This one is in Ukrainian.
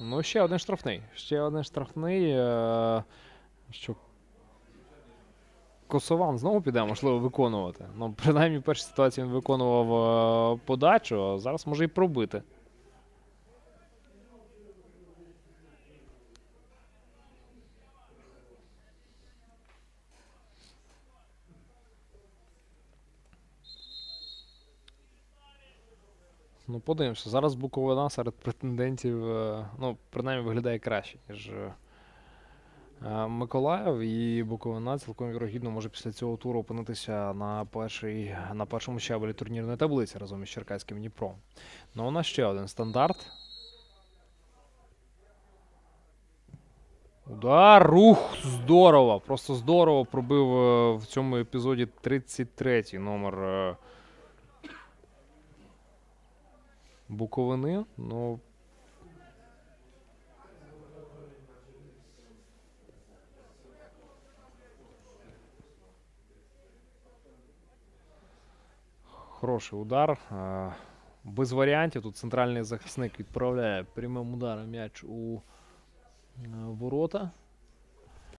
Ну, ще один штрафний. Ще один штрафний. Е, що Косован знову піде, можливо, виконувати. Ну, принаймні, в першій ситуації він виконував е, подачу, а зараз може і пробити. Ну, подивимося. Зараз Буковина серед претендентів, е, ну, принаймні виглядає краще, ніж е, е, Миколаїв. І Буковина цілком вірогідно може після цього туру опинитися на, перший, на першому щаблі турнірної таблиці разом із Черкаським Дніпром. Ну, у нас ще один стандарт. Удар, рух, здорово! Просто здорово пробив в цьому епізоді 33-й номер Буковини. Ну. Хороший удар. е, Без варіантів. Тут центральний захисник відправляє прямим ударом м'яч у е, ворота.